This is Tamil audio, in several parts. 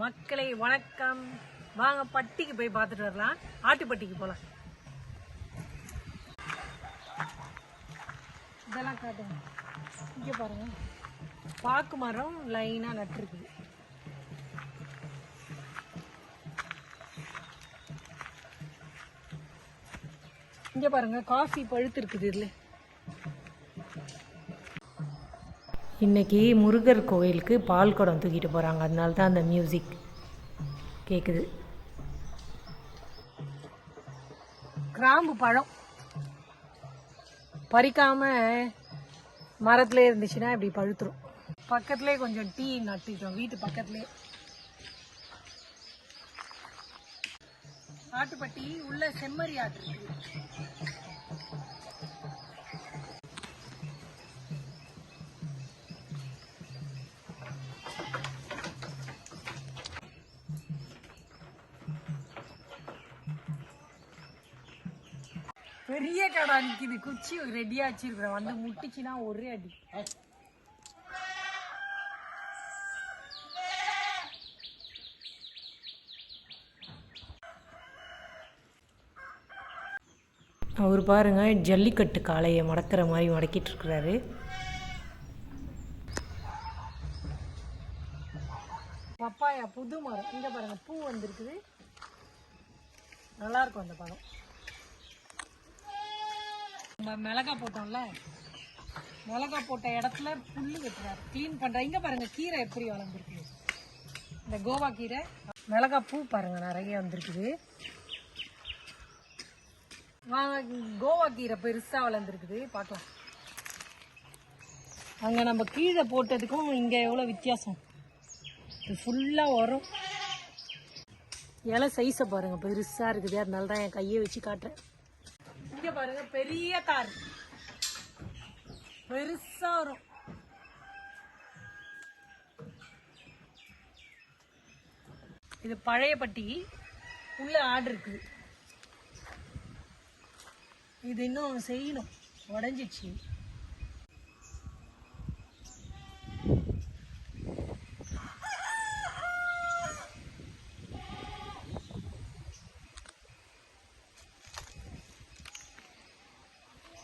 மக்களை வணக்கம். வாங்க பட்டிக்கு போய் பார்த்துட்டு வரலாம். ஆட்டுப்பட்டிக்கு போகலாம் இதெல்லாம் காட்டுங்க. இங்கே பாருங்க. பாக்கு மரம் லைனாக நட்டுருக்கு. இங்கே பாருங்க காஃபி பழுத்து இருக்குது இதில். இன்னைக்கு முருகர் கோயிலுக்கு பால் குடம் தூக்கிட்டு போகிறாங்க அதனால தான் அந்த மியூசிக் கேட்குது கிராம்பு பழம். பறிக்காம மரத்துல இருந்துச்சுன்னா இப்படி பழுத்துரும். பக்கத்துலேயே கொஞ்சம் டீ நட்டுட்டோம். வீட்டு பக்கத்துலேயே ஆட்டுப்பட்டி உள்ள செம்மறி ஆட்டு பெரிய கடா நிக்குது. குச்சி ரெடியா வச்சிருக்கிறேன். வந்து முட்டிச்சுன்னா ஒரே அடி. அவர் பாருங்க ஜல்லிக்கட்டு காளையை மடக்கிற மாதிரி மடக்கிட்டு இருக்கிறாரு. பப்பாயா புது மரம். இங்க பாருங்க பூ வந்திருக்குது. நல்லா இருக்கும் அந்த பழம். நம்ம மிளகா போட்டோம்ல. மிளகா போட்ட இடத்துல புல்லு வெட்டுறாரு. க்ளீன் பண்ற இங்க பாருங்க கீரை எப்படி வளர்ந்துருக்கு. இந்த கோவா கீரை. மிளகா பூ பாருங்க நிறைய வந்திருக்குது. கோவா கீரை பெருசா வளர்ந்துருக்குது. பார்க்கலாம். அங்க நம்ம கீழே போட்டதுக்கும் இங்க எவ்வளவு வித்தியாசம். இது ஃபுல்லா வரும். இலை சைஸை பாருங்க பெருசா இருக்குது. அதனால தான் என் கையை வச்சு காட்டுறேன். இங்க பாருங்க பெரிய தார் பெருசா வரும். இது பழைய பட்டி. உள்ள ஆடு இருக்குது இது இன்னும் செய்யணும். உடஞ்சிச்சு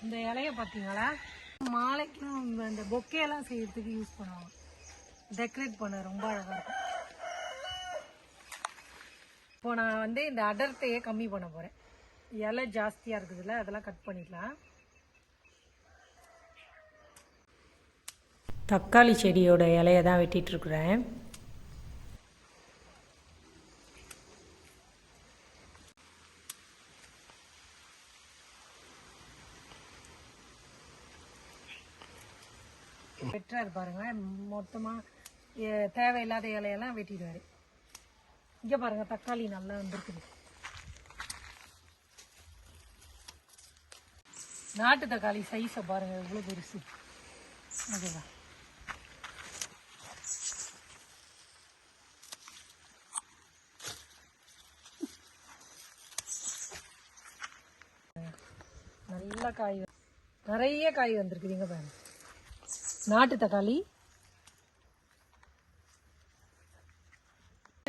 இந்த இலைய பார்த்தீங்களா மாலைக்கும் இந்த- இந்த பொக்கேலாம் செய்யறதுக்கு யூஸ் பண்ணுவாங்க. டெக்கரேட் பண்ண ரொம்ப அழகா இருக்கும். இப்போ நான் வந்து இந்த அடர்த்தையே கம்மி பண்ண போறேன். இலை ஜாஸ்தியா இருக்குதுல்ல அதெல்லாம் கட் பண்ணிக்கலாம். தக்காளி செடியோட இலையை தான் வெட்டிட்டு வெட்டுறாரு பாருங்க. மொத்தமா தேவையில்லாத இலையெல்லாம் வெட்டிடுவாரு. இங்க பாருங்க தக்காளி நல்லா வந்திருக்குது. நாட்டு தக்காளி சைஸை பாருங்க எவ்வளவு பெருசு. நல்ல காய் நிறைய காய் வந்திருக்குது இங்க பாருங்க. நாட்டு தக்காளி.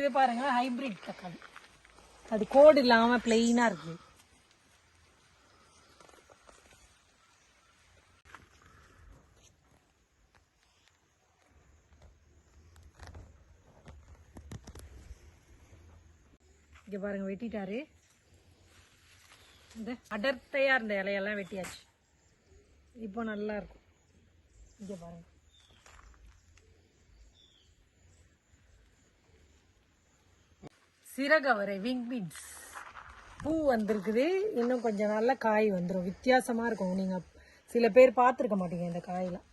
இது பாருங்க ஹைபிரிட் தக்காளி. அது கோடு இல்லாம பிளெயினா இருக்கு. இங்க பாருங்க வெட்டிட்டாரு. இந்த அடர்த்தையா இருந்த இலையெல்லாம் வெட்டியாச்சு. இப்போ நல்லா இருக்கும். இங்க பாருங்க. சிறகவரை விங் பீன்ஸ் பூ வந்திருக்குது. இன்னும் கொஞ்சம் நல்ல காய் வந்துடும் வித்தியாசமா இருக்கும். நீங்கள் சில பேர் பார்த்துருக்க மாட்டீங்க இந்த காயெல்லாம்.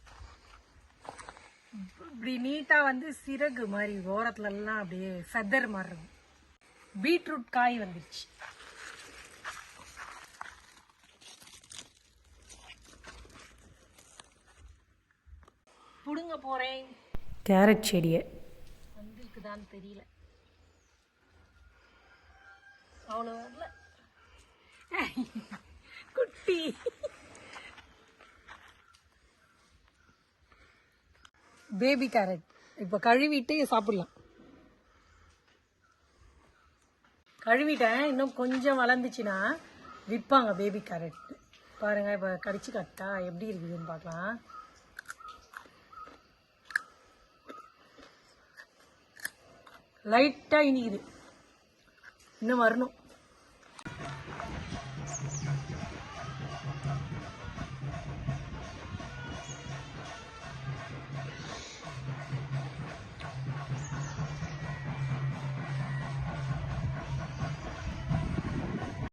இப்படி நீட்டாக வந்து சிறகு மாதிரி ஓரத்துலலாம் அப்படியே ஃபெதர் மாதிரி இருக்கும். பீட்ரூட் காய் வந்துருச்சு. புடுங்க போறேன். கேரட் செடியை. வந்திருக்குதான்னு தெரியல. அவ்வளோ வரல. குட்டி. பேபி கேரட் இப்போ கழுவிட்டு சாப்பிடலாம். கழுவிட்டேன். இன்னும் கொஞ்சம் வளர்ந்துச்சுன்னா விற்பாங்க பேபி கேரட் பாருங்க இப்போ கடிச்சு கட்டா எப்படி இருக்குதுன்னு பார்க்கலாம். லைட்டாக இனிக்குது. இன்னும் வரணும்.